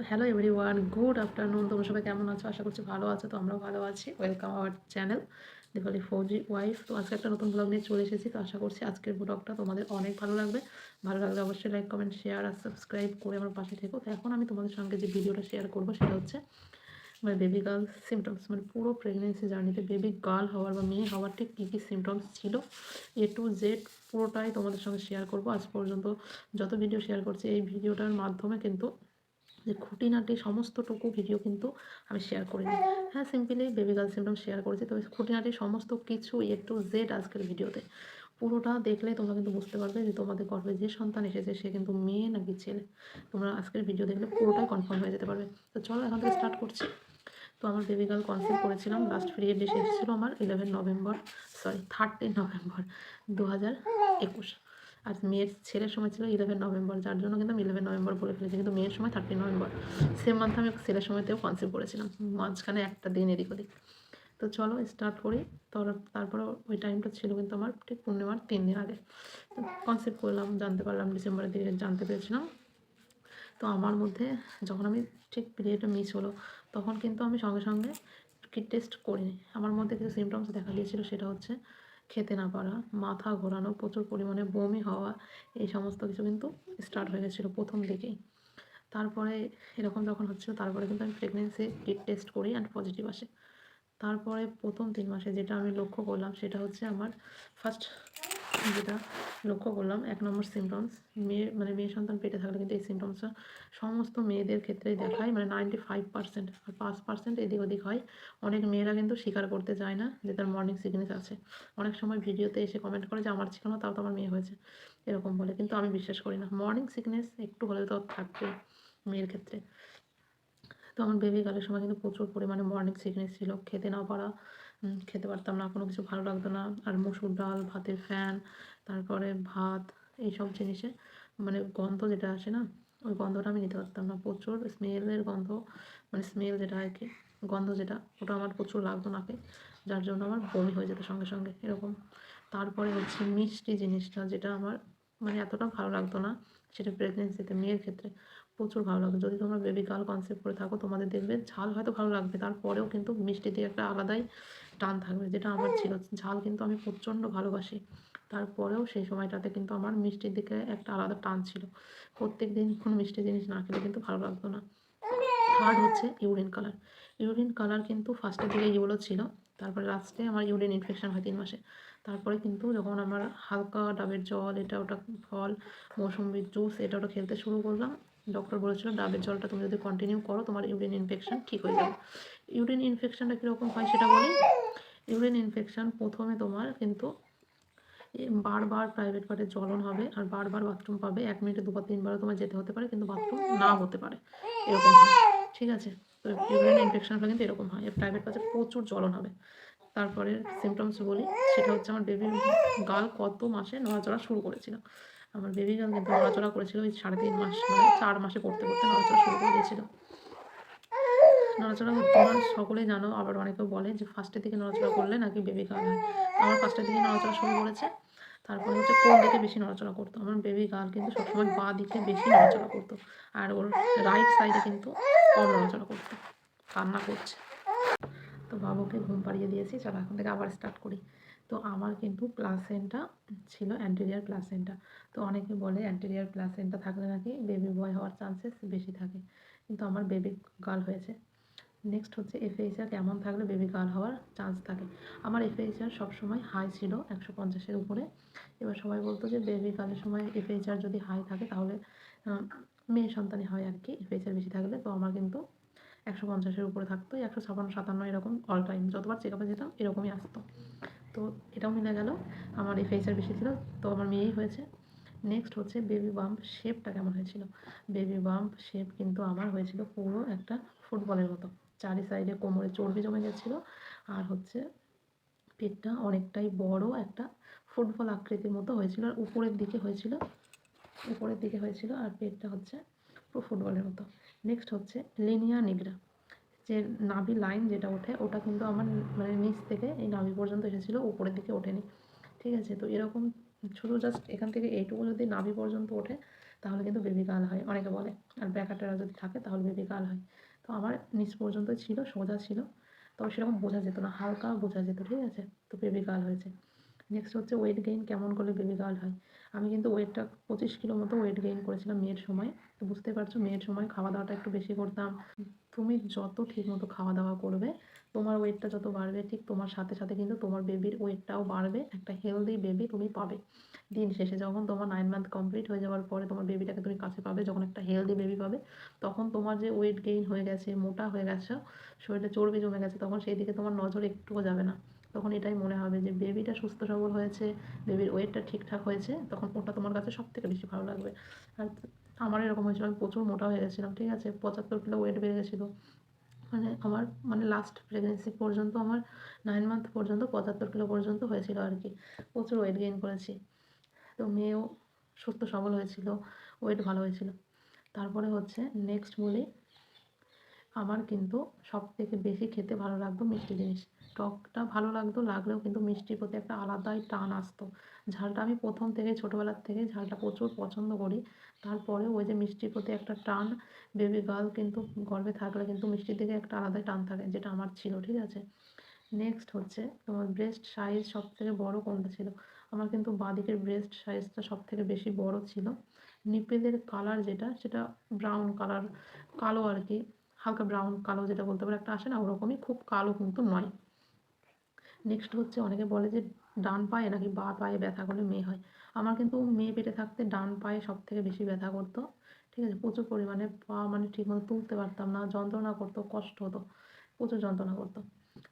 তো hello everyone good afternoon তোমরা সবাই কেমন আছো? আশা করছি ভালো আছো, তো আমরাও ভালো আছি। Welcome our channel Dipali Fauji wife তো আজকে একটা নতুন ব্লগ নিয়ে চলে এসেছি, তো আশা করছি আজকের ব্লগটা তোমাদের অনেক ভালো লাগবে। ভালো লাগলে অবশ্যই লাইক কমেন্ট শেয়ার আর সাবস্ক্রাইব করে আমার পাশে থেকো। তো এখন আমি তোমাদের সঙ্গে যে ভিডিওটা শেয়ার করব, সেটা হচ্ছে মানে বেবি গার্ল সিমটমস মানে পুরো প্রেগনেন্সি জার্নিতে বেবি গার্ল হওয়ার বা মেয়ে হওয়ার ঠিক কী কী সিমটমস ছিল? এ টু জেড পুরোটাই তোমাদের সঙ্গে শেয়ার করব। আজ পর্যন্ত যত ভিডিও শেয়ার করছি, এই ভিডিওটার মাধ্যমে কিন্তু যে খুঁটিনাটি সমস্তটুকু ভিডিও কিন্তু আমি শেয়ার করিনি। হ্যাঁ simply baby girl symptom share করেছি। তবে খুঁটিনাটি সমস্ত কিছু এ টু জেড আজকের ভিডিওতে পুরোটা দেখলে তোমরা কিন্তু বুঝতে পারবে যে তোমাদের গর্ভে যে সন্তান এসেছে, সে কিন্তু মেয়ে নাকি ছেলে? তোমরা আজকের ভিডিও দেখলে পুরোটাই কনফার্ম হয়ে যেতে পারবে। তো চলো এখন থেকে স্টার্ট করছি। তো আমার বেবি গার্ল কনসেপ্ট করেছিলাম। লাস্ট পিরিয়ড ডেট এসেছিল আমার eleven November sorry thirteen November দু হাজার একুশ। আর মেয়ের ছেলের সময় ছিল ইলেভেন নভেম্বর যার জন্য কিন্তু আমি ইলেভেন নভেম্বর বলে ফেলেছি, কিন্তু মেয়ের সময় থার্টিন নভেম্বর সেম মান্থ আমি ছেলের সময়তেও কনসেপ্ট করেছিলাম মাঝখানে একটা দিন এদিক ওদিক। তো চলো স্টার্ট করি তারপরে ওই টাইমটা ছিল কিন্তু আমার ঠিক পূর্ণিমার তিন দিন আগে। তো কনসেপ্ট করলাম, জানতে পারলাম ডিসেম্বরের দিকে জানতে পেরেছিলাম। তো আমার মধ্যে যখন আমি ঠিক পিরিয়ডটা মিস হলো, তখন কিন্তু আমি সঙ্গে সঙ্গে টেস্ট করিনি। আমার মধ্যে কিছু সিমটমস দেখা দিয়েছিল, সেটা হচ্ছে খেতে না পারা, মাথা ঘোরানো, প্রচুর পরিমাণে বমি হওয়া, এই সমস্ত কিছু কিন্তু স্টার্ট হয়ে গেছিল প্রথম দিকেই। তারপরে এরকম যখন হচ্ছিল, তারপরে কিন্তু আমি প্রেগনেন্সি কিট টেস্ট করি অ্যান্ড পজিটিভ আসে। তারপরে প্রথম তিন মাসে যেটা আমি লক্ষ্য করলাম, সেটা হচ্ছে আমার ফার্স্ট যেটা লক্ষ্য করলাম, এক নম্বর সিমটমস মেয়ে মানে মেয়ে সন্তান পেটে থাকলে কিন্তু এই সিমটমসটা সমস্ত মেয়েদের ক্ষেত্রেই দেখায় মানে নাইনটি ফাইভ পার্সেন্ট আর পাঁচ পার্সেন্ট এদিক ওদিক হয়। অনেক মেয়েরা কিন্তু স্বীকার করতে চায় না যে তার মর্নিং সিকনেস আছে। অনেক সময় ভিডিওতে এসে কমেন্ট করে যে, আমার ছিল না, তাও তো আমার মেয়ে হয়েছে। এরকম বলে, কিন্তু আমি বিশ্বাস করি না। মর্নিং সিকনেস একটু হলেও তো থাকবে মেয়ের ক্ষেত্রে। তো আমার বেবি কালের সময় কিন্তু প্রচুর পরিমাণে মর্নিং সিকনেস ছিল। খেতে না পারা খেতে পারতাম না, কোনো কিছু ভালো লাগতো না। আর মুসুর ডাল, ভাতের ফ্যান তারপরে ভাত, এইসব জিনিসে মানে গন্ধ যেটা আসে না, ওই গন্ধটা আমি নিতে পারতাম না। প্রচুর স্মেলের গন্ধ মানে স্মেল যেটা আর কি, গন্ধ যেটা, ওটা আমার প্রচুর লাগতো নাকে যার জন্য আমার বমি হয়ে যেত সঙ্গে সঙ্গে, এরকম। তারপরে হচ্ছে মিষ্টি জিনিসটা, যেটা আমার মানে এতটা ভালো লাগতো না, সেটা প্রেগনেন্সিতে মেয়ের ক্ষেত্রে প্রচুর ভালো লাগবে যদি তোমরা বেবি গার্ল কনসেপ্ট করে থাকো, তোমাদের দেখবে ঝাল হয়তো ভালো লাগবে, তারপরেও কিন্তু মিষ্টি দিয়ে একটা আলাদাই টান থাকবে, যেটা আমার ছিল। ঝাল কিন্তু আমি প্রচণ্ড ভালোবাসি। তারপরেও সেই সময়টাতে কিন্তু আমার মিষ্টির দিকে একটা আলাদা টান ছিল। প্রত্যেক দিন কোনো মিষ্টি জিনিস না খেলে কিন্তু ভালো লাগতো না। থার্ড হচ্ছে ইউরিন কালার ইউরিন কালার কিন্তু ফার্স্টের দিকে ইউলো ছিল। তারপরে লাস্টে আমার ইউরিন ইনফেকশন হয় তিন মাসে। তারপরে কিন্তু যখন আমার হালকা ডাবের জল, এটা ওটা ফল মৌসুম্বির জুস এটা ওটা খেলতে শুরু করলাম ডক্টর বলেছিল, ডাবের জলটা তুমি যদি কন্টিনিউ করো, তোমার ইউরিন ইনফেকশন ঠিক হয়ে যাবে। ইউরিন ইনফেকশনটা কীরকম হয় সেটা বলি? ইউরিন ইনফেকশন প্রথমে তোমার কিন্তু বারবার প্রাইভেট পার্টে জ্বলন হবে আর বারবার বাথরুম পাবে। এক মিনিটে দুবার, তিনবারও তোমার যেতে হতে পারে, কিন্তু বাথরুম না হতে পারে। এরকম হয়। ঠিক আছে? তো ইউরিন ইনফেকশনটা কিন্তু এরকম হয়। প্রাইভেট পার্টে প্রচুর জ্বলন হবে। তারপরে সিমটমস বলি, সেটা হচ্ছে আমার বেবির গাল কত মাসে নড়াচড়া শুরু করেছিল। আমার বেবি গার্ল কিন্তু নড়াচড়া করেছিল ওই সাড়ে তিন মাস মানে চার মাসে পড়তে পড়তে নড়াচড়া শুরু করে দিয়েছিল। নড়াচড়া তোমার সকলেই জানো, আবার অনেকেও বলে যে ফার্স্টের দিকে নড়াচড়া করলে নাকি বেবি গার্ল হয়। আমার ফার্স্টের দিকে নড়াচড়া শুরু করেছে, তারপরে হচ্ছে কোন দিকে বেশি নড়াচড়া করতো? আমার বেবি গার্ল কিন্তু সবসময় বা দিকে বেশি নড়াচড়া করতো, আর ওর রাইট সাইডে কিন্তু কম নড়াচড়া করতো, কান্না করছে। তো বাবুকে ঘুম পাড়িয়ে দিয়েছি, চলো এখন থেকে আবার স্টার্ট করি। তো আমার কিন্তু প্লাসেন্টা ছিল অ্যান্টেরিয়ার প্লাসেন্টা তো অনেকে বলে অ্যান্টেরিয়ার প্লাসেন্টা থাকলে নাকি বেবি বয় হওয়ার চান্সেস বেশি থাকে, কিন্তু আমার বেবি গার্ল হয়েছে। নেক্সট হচ্ছে এফএইচআর কেমন থাকলে বেবি গার্ল হওয়ার চান্স থাকে। আমার এফএইচআর সবসময় হাই ছিল একশো পঞ্চাশের উপরে। এবার সবাই বলতো যে বেবি গার্লের সময় এফএইচআর যদি হাই থাকে তাহলে মেয়ে সন্তানই হয় আর কি এফএইচআর বেশি থাকলে। তো আমার কিন্তু একশো পঞ্চাশের উপরে থাকতো, একশো ছাপান্ন, সাতান্ন এরকম অল টাইম যতবার চেক আপে যেতাম এরকমই আসতো। তো এটাও মিলে গেল, আমার এই ফেসার বেশি ছিল, তো আমার মেয়েই হয়েছে। নেক্সট হচ্ছে বেবি বাম্প শেপটা কেমন হয়েছিল? বেবি বাম্প শেপ কিন্তু আমার হয়েছিল পুরো একটা ফুটবলের মতো। চারি সাইডে কোমরে চর্বি জমে গেছিল। আর হচ্ছে পেটটা অনেকটাই বড় একটা ফুটবল আকৃতির মতো হয়েছিল। আর উপরের দিকে হয়েছিল, উপরের দিকে হয়েছিল আর পেটটা হচ্ছে পুরো ফুটবলের মতো। নেক্সট হচ্ছে লিনিয়া নিগরা। যে নাভি লাইন যেটা ওঠে, ওটা কিন্তু আমার মানে নিচ থেকে এই নাভি পর্যন্ত এসেছিল, উপরের দিকে ওঠেনি। ঠিক আছে, তো এরকম শুধু জাস্ট এখান থেকে এইটুকু যদি নাভি পর্যন্ত ওঠে, তাহলে কিন্তু বেবি গার্ল হয়, অনেকে বলে। আর ব্যাকাটেরা যদি থাকে, তাহলে বেবি গার্ল হয়। তো আমার নিচ পর্যন্ত ছিল, সোজা ছিল। তবে সেরকম বোঝা যেত না, হালকা বোঝা যেত, ঠিক আছে? তো বেবি গার্ল হয়েছে। নেক্সট হচ্ছে ওয়েট গেইন কেমন করলে বেবি গার্ল হয়? আমি কিন্তু ওয়েটটা পঁচিশ কিলো মতো ওয়েট গেইন করেছিলাম মেয়ের সময়। তো বুঝতে পারছ, মেয়ের সময় খাওয়া দাওয়াটা একটু বেশি করতাম। তুমি যত ঠিক মতো খাওয়া দাওয়া করবে, তোমার ওয়েটটা যত বাড়বে, ঠিক তোমার সাথে সাথে কিন্তু তোমার বেবির ওয়েটটাও বাড়বে। একটা হেলদি বেবি তুমি পাবে। দিন শেষে যখন তোমার নাইন মান্থ কমপ্লিট হয়ে যাওয়ার পরে তোমার বেবিটাকে তুমি কাছে পাবে, যখন একটা হেলদি বেবি পাবে, তখন তোমার যে ওয়েট গেইন হয়ে গেছে, মোটা হয়ে গেছে, শরীরে চর্বি জমে গেছে, তখন সেই দিকে তোমার নজর একটুও যাবে না। তখন এটাই মনে হবে যে বেবিটা সুস্থ সবল হয়েছে বেবির ওয়েটটা ঠিকঠাক হয়েছে, তখন ওটা তোমার কাছে সব থেকে বেশি ভালো লাগবে। আর আমার এরকম হয়েছিল, আমি প্রচুর মোটা হয়ে গেছিলাম, ঠিক আছে? পঁচাত্তর কিলো ওয়েট বেড়ে গেছিল। মানে আমার মানে লাস্ট প্রেগনেন্সি পর্যন্ত আমার নাইন মান্থ পর্যন্ত পঁচাত্তর কিলো পর্যন্ত হয়েছিল আর কি। প্রচুর ওয়েট গেইন করেছি। তো মেয়েও সুস্থ সবল হয়েছিল ওয়েট ভালো হয়েছিল। তারপরে হচ্ছে নেক্সট বলি আমার কিন্তু সব থেকে বেশি খেতে ভালো লাগতো মিষ্টি জিনিস। টকটা ভালো লাগতো, লাগলেও কিন্তু মিষ্টির প্রতি একটা আলাদাই টান আসতো। ঝালটা আমি প্রথম থেকে ছোটোবেলার থেকে ঝালটা প্রচুর পছন্দ করি। তারপরে ওই যে মিষ্টির প্রতি একটা টান বেবি গার্ল কিন্তু গর্ভে থাকলে কিন্তু মিষ্টির দিকে একটা আলাদাই টান থাকে, যেটা আমার ছিল, ঠিক আছে? নেক্সট হচ্ছে, তোমার ব্রেস্ট সাইজ সব থেকে বড়ো কোনটা ছিল? আমার কিন্তু বাঁদিকের ব্রেস্ট সাইজটা সব থেকে বেশি বড় ছিল। নিপেলের কালার যেটা, সেটা ব্রাউন কালার কালো আর কি, হালকা ব্রাউন কালো যেটা বলতে পারে, একটা আসে না, ওরকমই, খুব কালো কিন্তু নয়। নেক্সট হচ্ছে অনেকে বলে যে ডান পায়ে নাকি বা পায়ে ব্যথা করলে মেয়ে হয়। আমার কিন্তু মেয়ে পেটে থাকতে ডান পায়ে সব থেকে বেশি ব্যথা করতো। ঠিক আছে, প্রচুর পরিমাণে পা মানে ঠিকমতো তুলতে পারতাম না, যন্ত্রণা করতো, কষ্ট হতো, প্রচুর যন্ত্রণা করতো।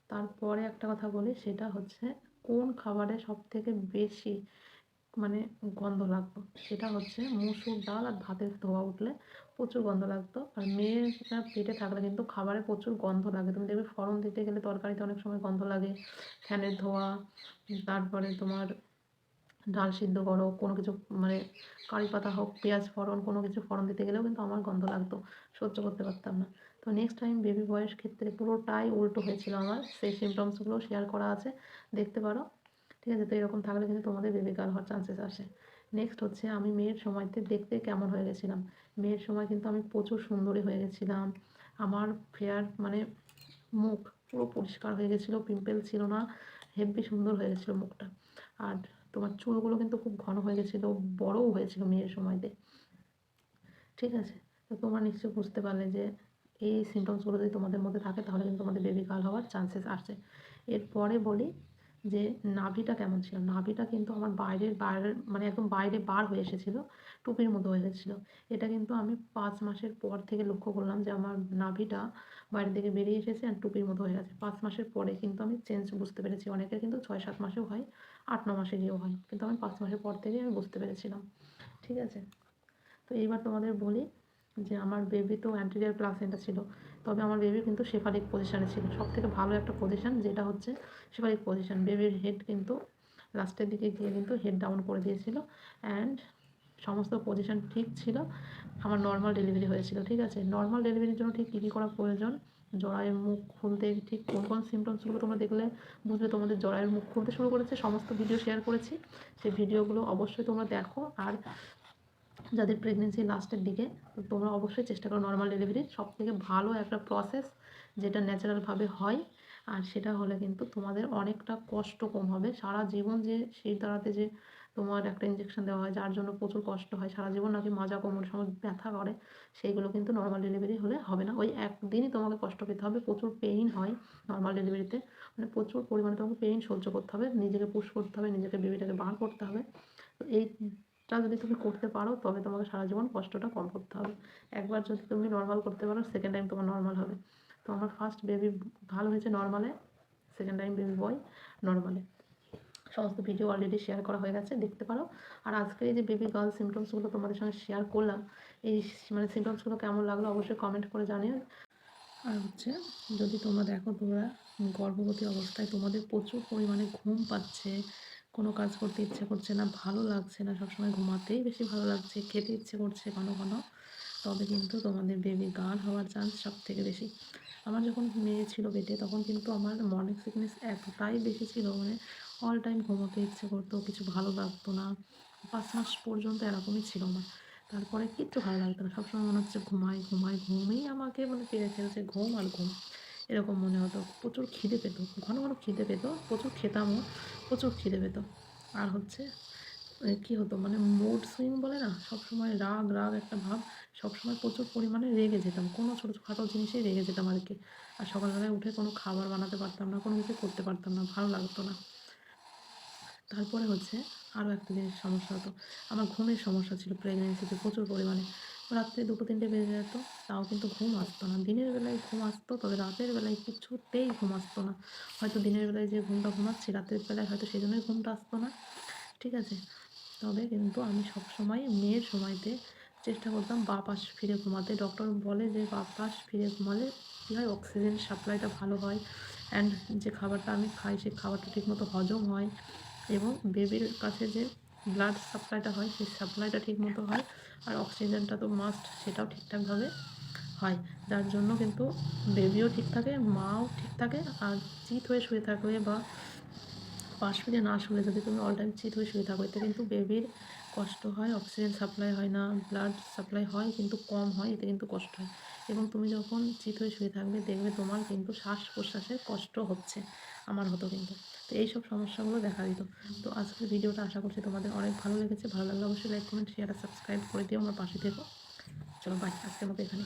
তারপরে একটা কথা বলি, সেটা হচ্ছে কোন খাবারে সব থেকে বেশি মানে গন্ধ লাগতো? সেটা হচ্ছে মুসুর ডাল আর ভাতের ধোয়া উঠলে প্রচুর গন্ধ লাগতো। আর মেয়ের পেটে থাকলে কিন্তু খাবারে প্রচুর গন্ধ লাগে। তুমি দেখবে ফড়ন দিতে গেলে তরকারিতে অনেক সময় গন্ধ লাগে। ফ্যানের ধোয়া, তারপরে তোমার ডাল সিদ্ধ করো, কোনো কিছু মানে কারি পাতা হোক, পেঁয়াজ ফড়ন, কোনো কিছু ফড়ন দিতে গেলেও কিন্তু আমার গন্ধ লাগতো। সহ্য করতে পারতাম না। তো নেক্সট টাইম বেবি বয়স ক্ষেত্রে পুরোটাই উল্টো হয়েছিল আমার। সেই সিমটমসগুলো শেয়ার করা আছে। দেখতে পারো। ঠিক আছে? তো এরকম থাকলে কিন্তু তোমাদের বেবি গার্ল হওয়ার চান্সেস আসে। নেক্সট হচ্ছে আমি মেয়ের সময়তে দেখতে কেমন হয়ে গেছিলাম। মেয়ের সময় কিন্তু আমি প্রচুর সুন্দরী হয়ে গেছিলাম। আমার ফেয়ার মানে মুখ পুরো পরিষ্কার হয়ে গেছিল পিম্পল ছিল না হেব্বি সুন্দর হয়ে গেছিল মুখটা। আর তোমার চুলগুলো কিন্তু খুব ঘন হয়ে গেছিল, বড়ও হয়েছিল মেয়ের সময়তে। ঠিক আছে, তো তোমরা নিশ্চয়ই বুঝতে পারলে যে এই সিমটমসগুলো যদি তোমাদের মধ্যে থাকে, তাহলে কিন্তু তোমাদের বেবি গার্ল হওয়ার চান্সেস আসে এরপরে বলি যে নাভিটা কেমন ছিল? নাভিটা কিন্তু আমার বাইরের বাইরের মানে একদম বাইরে বার হয়ে এসেছিল, টুপির মতো হয়ে গেছিল এটা কিন্তু আমি পাঁচ মাসের পর থেকে লক্ষ্য করলাম যে আমার নাভিটা বাইরের দিকে বেরিয়ে এসেছে আর টুপির মতো হয়ে গেছে। পাঁচ মাসের পরে কিন্তু আমি চেঞ্জ বুঝতে পেরেছি। অনেকের কিন্তু ছয় সাত মাসেও হয়, আট ন মাসে গিয়েও হয়। কিন্তু আমি পাঁচ মাসের পর থেকে আমি বুঝতে পেরেছিলাম। ঠিক আছে? তো এইবার তোমাদের বলি যে আমার বেবি তো অ্যান্টিরিয়ার প্লাসেন্টা ছিল। তবে আমার বেবি কিন্তু শেফালিক পজিশানে ছিল। সব থেকে ভালো একটা পজিশান যেটা হচ্ছে শেফালিক পজিশান বেবির হেড কিন্তু লাস্টের দিকে গিয়ে কিন্তু হেড ডাউন করে দিয়েছিল। অ্যান্ড সমস্ত পজিশান ঠিক ছিল। আমার নর্মাল ডেলিভারি হয়েছিল, ঠিক আছে? নর্মাল ডেলিভারির জন্য ঠিক কী কী করা প্রয়োজন? জরায়ের মুখ খুলতে ঠিক কোন কোন সিমটমসগুলো তোমরা দেখলে বুঝবে। তোমাদের জরায়ের মুখ খুলতে শুরু করেছে, সমস্ত ভিডিও শেয়ার করেছি। সেই ভিডিওগুলো অবশ্যই তোমরা দেখো। আর যাদের প্রেগনেন্সি লাস্টের দিকে, তো তোমরা অবশ্যই চেষ্টা করো নর্মাল ডেলিভারির সব থেকে ভালো একটা প্রসেস যেটা ন্যাচারালভাবে হয়, আর সেটা হলে কিন্তু তোমাদের অনেকটা কষ্ট কম হবে। সারা জীবন যে সেই দাঁড়াতে যে তোমার একটা ইঞ্জেকশন দেওয়া হয়, যার জন্য প্রচুর কষ্ট হয়, সারা জীবন নাকি মাজা কোমর সময় ব্যথা করে সেইগুলো কিন্তু নর্মাল ডেলিভারি হলে হবে না। ওই একদিনই তোমাকে কষ্ট পেতে হবে, প্রচুর পেইন হয় নর্মাল ডেলিভারিতে মানে প্রচুর পরিমাণে তোমাকে পেইন সহ্য করতে হবে, নিজেকে পুশ করতে হবে, নিজেকে বেবিটাকে বার করতে হবে। তো এই টা যদি তুমি করতে পারো, তবে তোমাকে সারা জীবন কষ্টটা কম করতে হবে। একবার যদি তুমি নর্মাল করতে পারো সেকেন্ড টাইম তোমার নর্মাল হবে। তো আমার ফার্স্ট বেবি ভালো হয়েছে নর্মালে সেকেন্ড টাইম বেবি বয় নর্মালে সমস্ত ভিডিও অলরেডি শেয়ার করা হয়ে গেছে, দেখতে পারো। আর আজকে এই যে বেবি গার্ল সিমটমসগুলো তোমাদের সঙ্গে শেয়ার করলাম, এই মানে সিমটমসগুলো কেমন লাগল অবশ্যই কমেন্ট করে জানিও। আর হচ্ছে, যদি তোমরা দেখো তোমরা গর্ভবতী অবস্থায় তোমাদের প্রচুর পরিমাণে ঘুম পাচ্ছে কোনো কাজ করতে ইচ্ছে করছে না, ভালো লাগছে না সবসময় ঘুমাতেই বেশি ভালো লাগছে, খেতে ইচ্ছে করছে ঘন ঘন। তবে কিন্তু তোমাদের বেবি গার্ল হওয়ার চান্স সব থেকে বেশি। আমার যখন মেয়ে ছিল পেটে তখন কিন্তু আমার মর্নিং সিকনেস এতটাই বেশি ছিল মানে অল টাইম ঘুমোতে ইচ্ছে করতো, কিছু ভালো লাগতো না। পাঁচ মাস পর্যন্ত এরকমই ছিল না তারপরে কিচ্ছু ভালো লাগতো না, সবসময় মনে হচ্ছে ঘুমাই ঘুমাই, ঘুমেই আমাকে মানে পেরে ফেলছে, ঘুম আর ঘুম। এরকম মনে হতো। প্রচুর খিদে পেতো। ঘন ঘন খিদে পেতো। প্রচুর খেতামও, প্রচুর খিদে পেতো। আর হচ্ছে কী হতো মানে মুড সুইং বলে না? সবসময় রাগ রাগ একটা ভাব, সবসময় প্রচুর পরিমাণে রেগে যেতাম। কোনো ছোটো খাটো জিনিসেই রেগে যেতাম আর কি। আর সকালবেলায় উঠে কোনো খাবার বানাতে পারতাম না, কোনো কিছু করতে পারতাম না, ভালো লাগতো না। তারপরে হচ্ছে আরও একটা জিনিস সমস্যা হতো। আমার ঘুমের সমস্যা ছিল প্রেগনেন্সিতে প্রচুর পরিমাণে। রাত্রে দুটো তিনটে বেজে যেত, তাও কিন্তু ঘুম আসতো না। দিনের বেলায় ঘুম আসতো, তবে রাতের বেলায় কিছুতেই ঘুম আসতো না। হয়তো দিনের বেলায় যে ঘুমটা ঘুমাচ্ছি, রাতের বেলায় হয়তো সেই জন্যই ঘুমটা আসতো না। ঠিক আছে? তবে কিন্তু আমি সবসময় মেয়ের সময়তে চেষ্টা করতাম বা পাশ ফিরে ঘুমাতে। ডক্টর বলে যে বা পাশ ফিরে ঘুমালে কী হয় অক্সিজেন সাপ্লাইটা ভালো হয় অ্যান্ড যে খাবারটা আমি খাই সেই খাবারটা ঠিকমতো হজম হয় এবং বেবির কাছে যে ব্লাড সাপ্লাইটা হয়, সেই সাপ্লাইটা ঠিকমতো হয় আর অক্সিজেনটা তো মাস্ট সেটাও ঠিকঠাকভাবে হয়। যার জন্য কিন্তু বেবিও ঠিক থাকে, মাও ঠিক থাকে আর চিত হয়ে শুয়ে থাকলে বা পাশ ফিরে না শুয়ে যদি তুমি অল টাইম চিত হয়ে শুয়ে থাকো, এতে কিন্তু বেবির কষ্ট হয় অক্সিজেন সাপ্লাই হয় না ব্লাড সাপ্লাই হয়, কিন্তু কম হয়, এতে কিন্তু কষ্ট হয়। এবং তুমি যখন চিত হয়ে শুয়ে থাকবে, দেখবে তোমার কিন্তু শ্বাস প্রশ্বাসের কষ্ট হচ্ছে, আমার হতো কিন্তু। তো এইসব সমস্যাগুলো দেখা দিত। তো আজকের ভিডিওটা আশা করছি তোমাদের অনেক ভালো লেগেছে। ভালো লাগলে অবশ্যই লাইক কমেন্ট শেয়ার আর সাবস্ক্রাইব করে দিও। আমার পাশে থেকো। চলো বাই আজকের মতো এখানে